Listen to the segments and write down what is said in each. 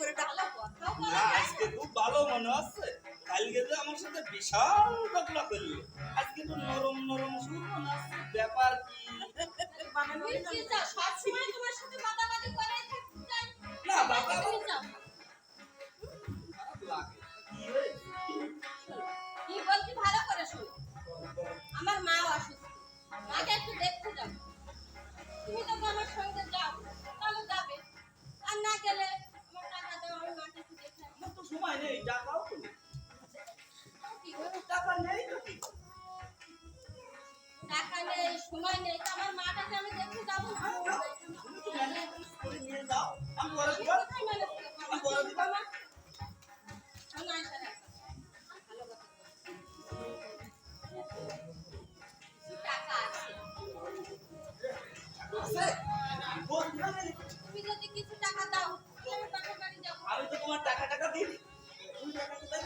করে ডাকো ভালো বলা না আজকে খুব ভালো মনে হচ্ছে। কালকে যে আমার সাথে বিশাল ঘটনা করল। আজকে তো নরম নরম সুর মনে হচ্ছে ব্যাপার কি? বানানো তুমি কি চাও সবসময় তোমার সাথে বাদাবাদি করে না বাবা তুমি চাও খারাপ লাগে। কি বলছি ভালো করে শোনো। আমার মা অসুস্থ। মাকে একটু দেখতে যাও। তুমি তো আমার সঙ্গে যাও। কিছু টাকা আছে আছে? বলবে না। তুমি যদি কিছু টাকা দাও তাহলে আমি বাপের বাড়ি যাবো আমি তো তোমার টাকা টাকা দিই তুমি টাকা কোথায়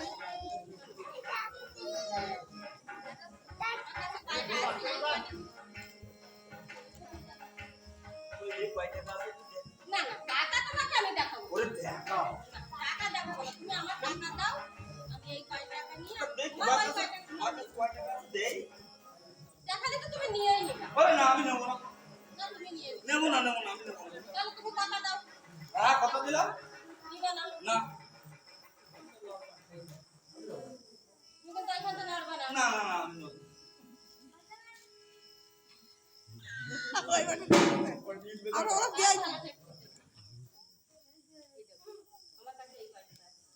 না না টাকা তোমাকে আমি দেখাবো। ওরে দেখাও। টাকা দেখাবো তুমি আমার টাকা দাও আমি এই কয় টাকা নিয়ে তোমার কয় টাকা কয় টাকা দেই? দেখালে তো তুমি নিয়েই নিবা। ওরে না আমি নেব না। না তুমি নিয়ে নিবা। না নেব না আমি নেব না। তাহলে তুমি টাকা দাও। হ্যাঁ কত দিলাম? দিবা না। না। তুমি কিন্তু এখান থেকে নড়বা না। না না না আমি নেব না। আর ওরা বিয়ে আমার কাছে এই কয় টাকা আছে।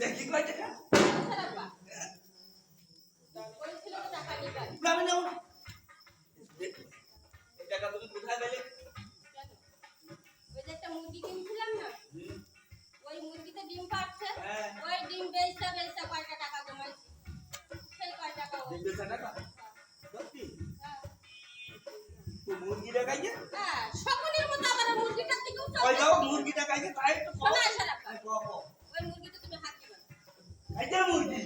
দেখি কয় টাকা আচ্ছা রাখবা। বলেছিল তো টাকা নিবা না আমি নেবো না দেখি, এই টাকা তুমি কোথায় পেলে কেন? ওই যে একটা মুরগি কিনছিলাম না হুম, ওই মুরগিতে ডিম পাচ্ছে হ্যাঁ। ওই ডিম বেচতে বেচতে কয়টা টাকা জমাইছি সেই কয় টাকা ও- দেখবে সে টাকা মুরগিটা খাইয়ে হ্যাঁ সকলের মতো আমার মুরগিটা দিকেও চলে। ওই দাও মুরগিটা খাইয়ে তাই তো কও না ওই মুরগিটা তুমি হাত দিবা। এই যে মুরগি?